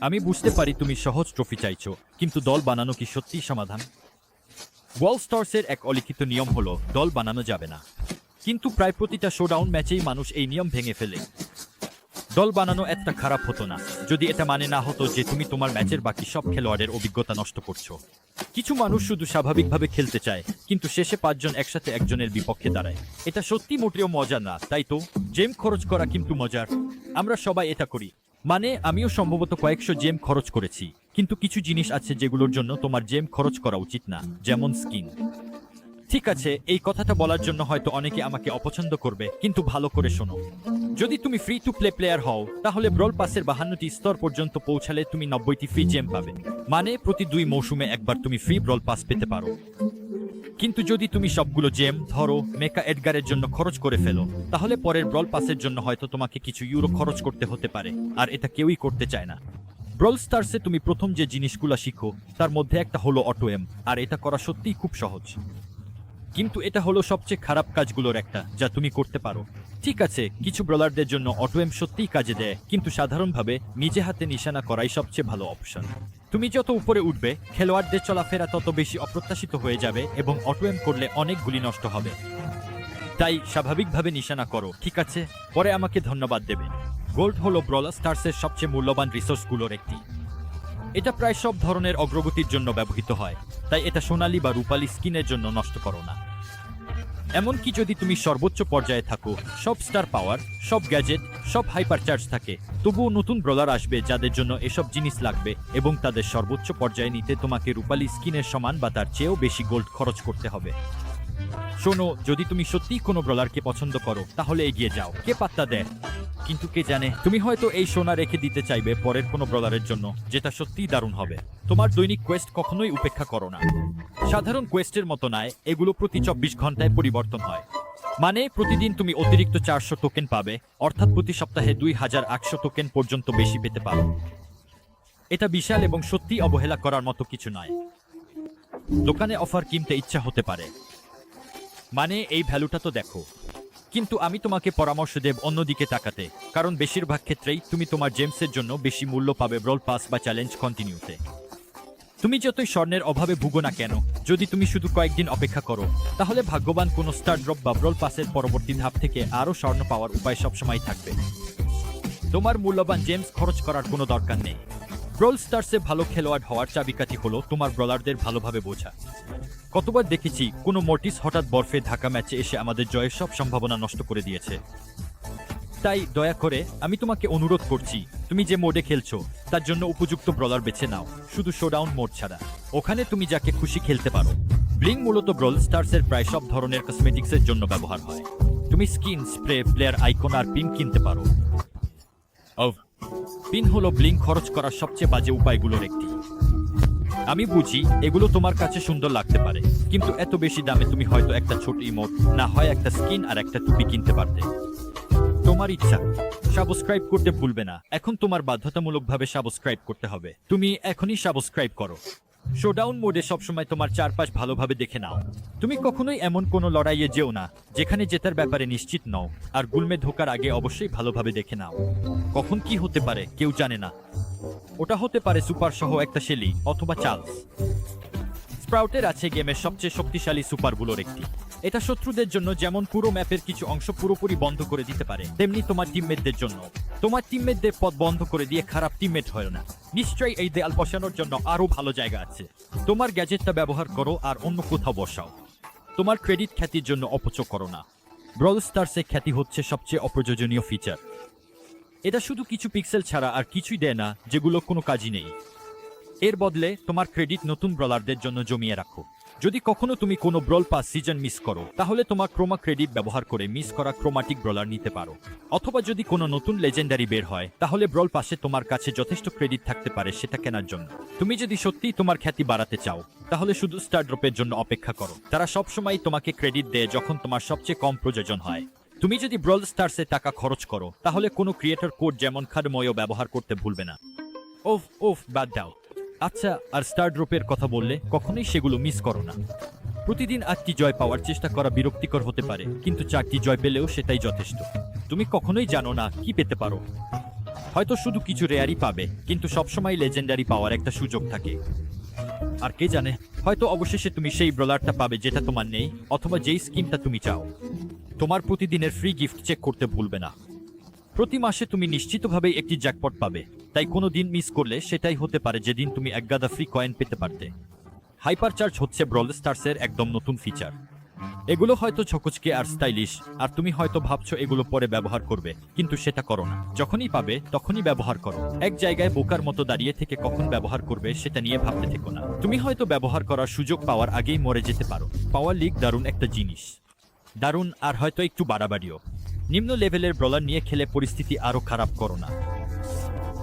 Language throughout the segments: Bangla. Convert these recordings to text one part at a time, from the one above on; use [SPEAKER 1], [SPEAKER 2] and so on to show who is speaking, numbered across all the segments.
[SPEAKER 1] আমি বুঝতে পারি তুমি সহজ ট্রফি চাইছো, কিন্তু দল বানানো কি সত্যিই সমাধান? ওয়াল স্টার্সের এক অলিখিত নিয়ম হলো, দল বানানো যাবে না। কিন্তু প্রায় প্রতিটা শোডাউন ম্যাচেই মানুষ এই নিয়ম ভেঙে ফেলে। দল বানানো একটা খারাপ হতো না, যদি এটা মানে না হতো যে তুমি তোমার ম্যাচের বাকি সব খেলোয়াড়ের অভিজ্ঞতা নষ্ট করছ। কিছু মানুষ শুধু স্বাভাবিকভাবে খেলতে চায়, কিন্তু শেষে পাঁচজন একসাথে একজনের বিপক্ষে দাঁড়ায়। এটা সত্যি মোটেও মজা না, তাই তো? জেম খরচ করা কিন্তু মজার। আমরা সবাই এটা করি। মানে আমিও সম্ভবত কয়েকশো জেম খরচ করেছি। কিন্তু কিছু জিনিস আছে যেগুলোর জন্য তোমার জেম খরচ করা উচিত না, যেমন স্কিন। ঠিক আছে, এই কথাটা বলার জন্য হয়তো অনেকে আমাকে অপছন্দ করবে, কিন্তু ভালো করে শোনো। যদি তুমি ফ্রি টু প্লে প্লেয়ার হও, তাহলে ব্রল পাসের বাহান্নটি স্তর পর্যন্ত পৌঁছালে তুমি নব্বইটি ফ্রি জেম পাবে। মানে প্রতি দুই মৌসুমে একবার তুমি ফ্রি ব্রল পাস পেতে পারো। কিন্তু যদি তুমি সবগুলো জেম ধরো মেকা এডগারের জন্য খরচ করে ফেলো, তাহলে পরের ব্রল পাসের জন্য হয়তো তোমাকে কিছু ইউরো খরচ করতে হতে পারে, আর এটা কেউই করতে চায় না। ব্রল স্টার্সে তুমি প্রথম যে জিনিসগুলো শিখো, তার মধ্যে একটা হলো অটো এম আর এটা করা সত্যিই খুব সহজ। কিন্তু এটা হলো সবচেয়ে খারাপ কাজগুলোর একটা, যা তুমি করতে পারো। ঠিক আছে, কিছু ব্রলারদের জন্য অটো এম সত্যিই কাজে দেয়, কিন্তু সাধারণভাবে নিজে হাতে নিশানা করাই সবচেয়ে ভালো অপশন তুমি যত উপরে উঠবে, খেলোয়াড়দের চলাফেরা তত বেশি অপ্রত্যাশিত হয়ে যাবে এবং অটো এম করলে অনেক গুলি নষ্ট হবে। তাই স্বাভাবিকভাবে নিশানা করো, ঠিক আছে? পরে আমাকে ধন্যবাদ দেবে। গোল্ড হলো ব্রলার স্টার্সের সবচেয়ে মূল্যবান রিসোর্সগুলোর একটি। এটা প্রায় সব ধরনের অগ্রগতির জন্য ব্যবহৃত হয়, তাই এটা সোনালী বা রূপালী স্কিনের জন্য নষ্ট করো না। এমনকি যদি তুমি সর্বোচ্চ পর্যায়ে থাকো, সব স্টার পাওয়ার, সব গ্যাজেট, সব হাইপার চার্জ থাকে, তবুও নতুন ব্রলার আসবে যাদের জন্য এসব জিনিস লাগবে এবং তাদের সর্বোচ্চ পর্যায়ে নিতে তোমাকে রূপালী স্কিনের সমান বা তার চেয়েও বেশি গোল্ড খরচ করতে হবে। শোনো, যদি তুমি সত্যিই কোনো ব্রলারকে পছন্দ করো, তাহলে এগিয়ে যাও। কে পাত্তা দেয়? কিন্তু কে জানে? তুমি হয়তো এই সোনা রেখে দিতে চাইবে পরের কোনো ব্রলারের জন্য, যেটা সত্যিই দারুণ হবে। তোমার দৈনিক কোয়েস্ট কখনোই উপেক্ষা করো না। সাধারণ কোয়েস্টের মতো নয়, এগুলো প্রতি চব্বিশ ঘন্টায় পরিবর্তন হয়। মানে প্রতিদিন তুমি অতিরিক্ত চারশো টোকেন পাবে, অর্থাৎ প্রতি সপ্তাহে দুই হাজার আটশো টোকেন পর্যন্ত বেশি পেতে পারো। এটা বিশাল এবং সত্যি অবহেলা করার মতো কিছু নয়। দোকানে অফার কিনতে ইচ্ছা হতে পারে। মানে এই ভ্যালুটা তো দেখো। কিন্তু আমি তোমাকে পরামর্শ দেব অন্যদিকে তাকাতে, কারণ বেশিরভাগ ক্ষেত্রেই তুমি তোমার জেমসের জন্য বেশি মূল্য পাবে ব্রল পাস বা চ্যালেঞ্জ কন্টিনিউতে। তুমি যতই স্বর্ণের অভাবে ভুগো না কেন যদি তুমি শুধু কয়েকদিন অপেক্ষা করো, তাহলে ভাগ্যবান কোনো স্টার ড্রপ বা ব্রল পাসের পরবর্তী ধাপ থেকে আরও স্বর্ণ পাওয়ার উপায় সবসময় থাকবে। তোমার মূল্যবান জেমস খরচ করার কোনো দরকার নেই। ব্রল স্টার্সে ভালো খেলোয়াড় হওয়ার চাবিকাঠি হলো তোমার ব্রলারদের ভালোভাবে বোঝা। কতবার দেখেছি কোনো মর্টিস হঠাৎ বরফে ঢাকা ম্যাচে এসে আমাদের জয়ের সব সম্ভাবনা নষ্ট করে দিয়েছে। তাই দয়া করে আমি তোমাকে অনুরোধ করছি, তুমি যে মোডে খেলছো, তার জন্য উপযুক্ত ব্রলার বেছে নাও। শুধু শোডাউন মোড ছাড়া। ওখানে তুমি যাকে খুশি খেলতে পারো। ব্লিং মূলত ব্রল স্টার্সের প্রায় সব ধরনের কসমেটিক্সের জন্য ব্যবহার হয়। তুমি স্কিন স্প্রে প্লেয়ার আইকন আর পিন কিনতে পারো। পিন হলো ব্লিং খরচ করার সবচেয়ে বাজে উপায়গুলোর একটি। আমি বুঝি এগুলো তোমার কাছে সুন্দর লাগতে পারে, কিন্তু এত বেশি দামে তুমি হয়তো একটা ছোট ইমোট না হয় একটা স্কিন আর একটা টুপি কিনতে পারতে। তোমার ইচ্ছা সাবস্ক্রাইব করতে ভুলবে না। এখন তোমার বাধ্যতামূলকভাবে সাবস্ক্রাইব করতে হবে। তুমি এখনই সাবস্ক্রাইব করো। শোডাউন মোডে সবসময় তোমার চারপাশ ভালোভাবে দেখে নাও। তুমি কখনোই এমন কোনো লড়াইয়ে যেও না, যেখানে জেতার ব্যাপারে নিশ্চিত নও, আর গুলমে ঢোকার আগে অবশ্যই ভালোভাবে দেখে নাও। কখন কি হতে পারে, কেউ জানে না। ওটা হতে পারে সুপার সহ একটা শেলি, অথবা চার্লস। স্প্রাউটের আছে গেমের সবচেয়ে শক্তিশালী সুপারগুলোর একটি। এটা শত্রুদের জন্য যেমন পুরো ম্যাপের কিছু অংশ পুরোপুরি বন্ধ করে দিতে পারে, তেমনি তোমার টিমমেটদের জন্য। তোমার টিমমেটদের পথ বন্ধ করে দিয়ে খারাপ টিমমেট হয় না। নিশ্চয়ই এই দেয়াল বসানোর জন্য আরও ভালো জায়গা আছে। তোমার গ্যাজেটটা ব্যবহার করো আর অন্য কোথাও বসাও। তোমার ক্রেডিট খ্যাতির জন্য অপচয় করো না। ব্রল স্টার্সে খ্যাতি হচ্ছে সবচেয়ে অপ্রয়োজনীয় ফিচার এটা শুধু কিছু পিক্সেল ছাড়া আর কিছুই দেয় না, যেগুলো কোনো কাজই নেই। এর বদলে তোমার ক্রেডিট নতুন ব্রলারদের জন্য জমিয়ে রাখো। যদি কখনো তুমি কোনো ব্রল পাস সিজন মিস করো, তাহলে তোমার ক্রোমা ক্রেডিট ব্যবহার করে মিস করা ক্রোমাটিক ব্রলার নিতে পারো। অথবা যদি কোনো নতুন লেজেন্ডারি বের হয়, তাহলে ব্রল পাসে তোমার কাছে যথেষ্ট ক্রেডিট থাকতে পারে সেটা কেনার জন্য। তুমি যদি সত্যিই তোমার খ্যাতি বাড়াতে চাও, তাহলে শুধু স্টার ড্রপের জন্য অপেক্ষা করো। তারা সবসময় তোমাকে ক্রেডিট দেয় যখন তোমার সবচেয়ে কম প্রয়োজন হয়। তুমি যদি ব্রল স্টার্সে টাকা খরচ করো, তাহলে কোনো ক্রিয়েটর কোড যেমন খাদময়ও ব্যবহার করতে ভুলবে না। ওফ ওফ, বাদ দাও। আচ্ছা আর স্টার ড্রপের কথা বললে কখনোই সেগুলো মিস করো না। প্রতিদিন আটটি জয় পাওয়ার চেষ্টা করা বিরক্তিকর হতে পারে, কিন্তু চারটি জয় পেলেও সেটাই যথেষ্ট। তুমি কখনোই জানো না কি পেতে পারো। হয়তো শুধু কিছু রেয়ারই পাবে, কিন্তু সবসময় লেজেন্ডারি পাওয়ার একটা সুযোগ থাকে। আর কে জানে, হয়তো অবশেষে তুমি সেই ব্রলারটা পাবে যেটা তোমার নেই, অথবা যেই স্কিমটা তুমি চাও। তোমার প্রতিদিনের ফ্রি গিফট চেক করতে ভুলবে না। প্রতি মাসে তুমি নিশ্চিতভাবে একটি জ্যাকপট পাবে। তাই কোনো দিন মিস করলে সেটাই হতে পারে যেদিন তুমি এক গাদা ফ্রি কয়েন পেতে পারতে। হাইপার চার্জ হচ্ছে ব্রল স্টার্সের একদম নতুন ফিচার এগুলো হয়তো ছকচকে আর স্টাইলিশ আর তুমি হয়তো ভাবছ এগুলো পরে ব্যবহার করবে, কিন্তু সেটা করো না। যখনই পাবে, তখনই ব্যবহার করো। এক জায়গায় বোকার মতো দাঁড়িয়ে থেকে কখন ব্যবহার করবে সেটা নিয়ে ভাবতে থেকো না। তুমি হয়তো ব্যবহার করার সুযোগ পাওয়ার আগেই মরে যেতে পারো। পাওয়ার লিগ দারুণ একটা জিনিস। দারুণ আর হয়তো একটু বাড়াবাড়িও। নিম্ন লেভেলের ব্রলার নিয়ে খেলে পরিস্থিতি আরও খারাপ করো না।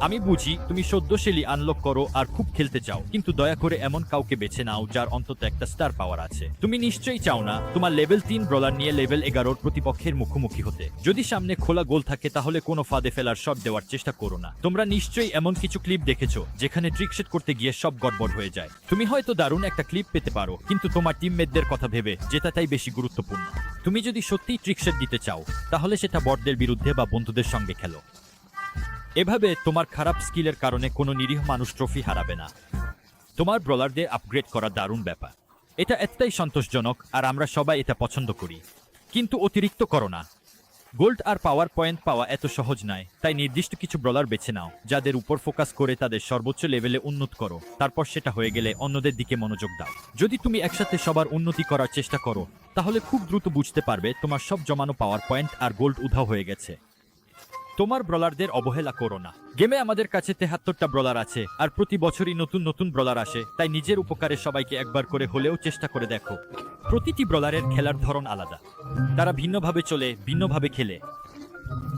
[SPEAKER 1] আমি বুঝি তুমি সদ্যশৈলী আনলক করো আর খুব খেলতে চাও, কিন্তু দয়া করে এমন কাউকে বেছে নাও যার অন্তত একটা স্টার পাওয়ার আছে। তুমি নিশ্চয়ই চাও না তোমার লেভেল তিন ব্রলার নিয়ে লেভেল এগারোর প্রতিপক্ষের মুখোমুখি হতে। যদি সামনে খোলা গোল থাকে তাহলে কোনো ফাঁদে ফেলার শট দেওয়ার চেষ্টা করো না। তোমরা নিশ্চয়ই এমন কিছু ক্লিপ দেখেছ যেখানে ট্রিকশেট করতে গিয়ে সব গড়বড় হয়ে যায়। তুমি হয়তো দারুণ একটা ক্লিপ পেতে পারো, কিন্তু তোমার টিমমেটদের কথা ভেবে জেতাটাই বেশি গুরুত্বপূর্ণ। তুমি যদি সত্যিই ট্রিকশেট দিতে চাও, তাহলে সেটা বটদের বিরুদ্ধে বা বন্ধুদের সঙ্গে খেলো। এভাবে তোমার খারাপ স্কিলের কারণে কোনো নিরীহ মানুষ ট্রফি হারাবে না। তোমার ব্রলারদের আপগ্রেড করা দারুণ ব্যাপার। এটা এতটাই সন্তোষজনক আর আমরা সবাই এটা পছন্দ করি। কিন্তু অতিরিক্ত করো না। গোল্ড আর পাওয়ার পয়েন্ট পাওয়া এত সহজ নয়। তাই নির্দিষ্ট কিছু ব্রলার বেছে নাও, যাদের উপর ফোকাস করে তাদের সর্বোচ্চ লেভেলে উন্নত করো। তারপর সেটা হয়ে গেলে অন্যদের দিকে মনোযোগ দাও। যদি তুমি একসাথে সবার উন্নতি করার চেষ্টা করো, তাহলে খুব দ্রুত বুঝতে পারবে তোমার সব জমানো পাওয়ার পয়েন্ট আর গোল্ড উধাও হয়ে গেছে। তোমার ব্রলারদের অবহেলা করো না। গেমে আমাদের কাছে তেহাত্তরটা ব্রলার আছে, আর প্রতি বছরই নতুন নতুন ব্রলার আসে, তাই নিজের উপকারে সবাইকে একবার করে হলেও চেষ্টা করে দেখো। প্রতিটি ব্রলারের খেলার ধরন আলাদা। তারা ভিন্নভাবে চলে, ভিন্নভাবে খেলে।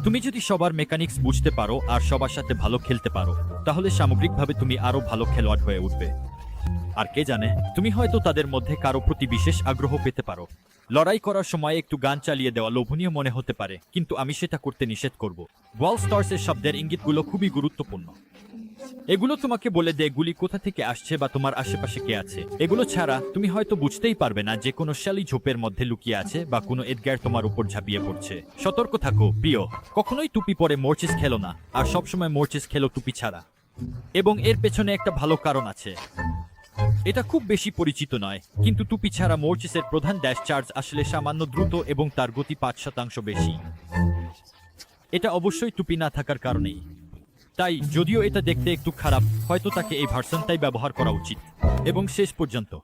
[SPEAKER 1] তুমি যদি সবার মেকানিক্স বুঝতে পারো, আর সবার সাথে ভালো খেলতে পারো, তাহলে সামগ্রিকভাবে তুমি আরও ভালো খেলোয়াড় হয়ে উঠবে। আর কে জানে, তুমি হয়তো তাদের মধ্যে কারও প্রতি বিশেষ আগ্রহ পেতে পারো। লড়াই করার সময় একটু গান চালিয়ে দেওয়া লোভনীয় মনে হতে পারে, কিন্তু আমি সেটা করতে নিষেধ করব। ওয়াল স্টার্সের শব্দের ইঙ্গিতগুলো খুবই গুরুত্বপূর্ণ। এগুলো তোমাকে বলে দেয় গুলি কোথা থেকে আসছে বা তোমার আশেপাশে কে আছে। এগুলো ছাড়া তুমি হয়তো বুঝতেই পারবে না যে কোনো শ্যালি ঝোপের মধ্যে লুকিয়ে আছে বা কোনো এদগার তোমার উপর ঝাঁপিয়ে পড়ছে। সতর্ক থাকো, প্রিয়। কখনোই টুপি পরে মোরচিস খেলো না, আর সবসময় মোরচিস খেলো টুপি ছাড়া। এবং এর পেছনে একটা ভালো কারণ আছে। এটা খুব বেশি পরিচিত নয়, কিন্তু টুপি ছাড়া মোর্চিসের প্রধান ড্যাশ চার্জ আসলে সামান্য দ্রুত এবং তার গতি পাঁচ শতাংশ বেশি। এটা অবশ্যই টুপি না থাকার কারণেই। তাই যদিও এটা দেখতে একটু খারাপ, হয়তো তাকে এই ভার্সনটাই ব্যবহার করা উচিত। এবং শেষ পর্যন্ত।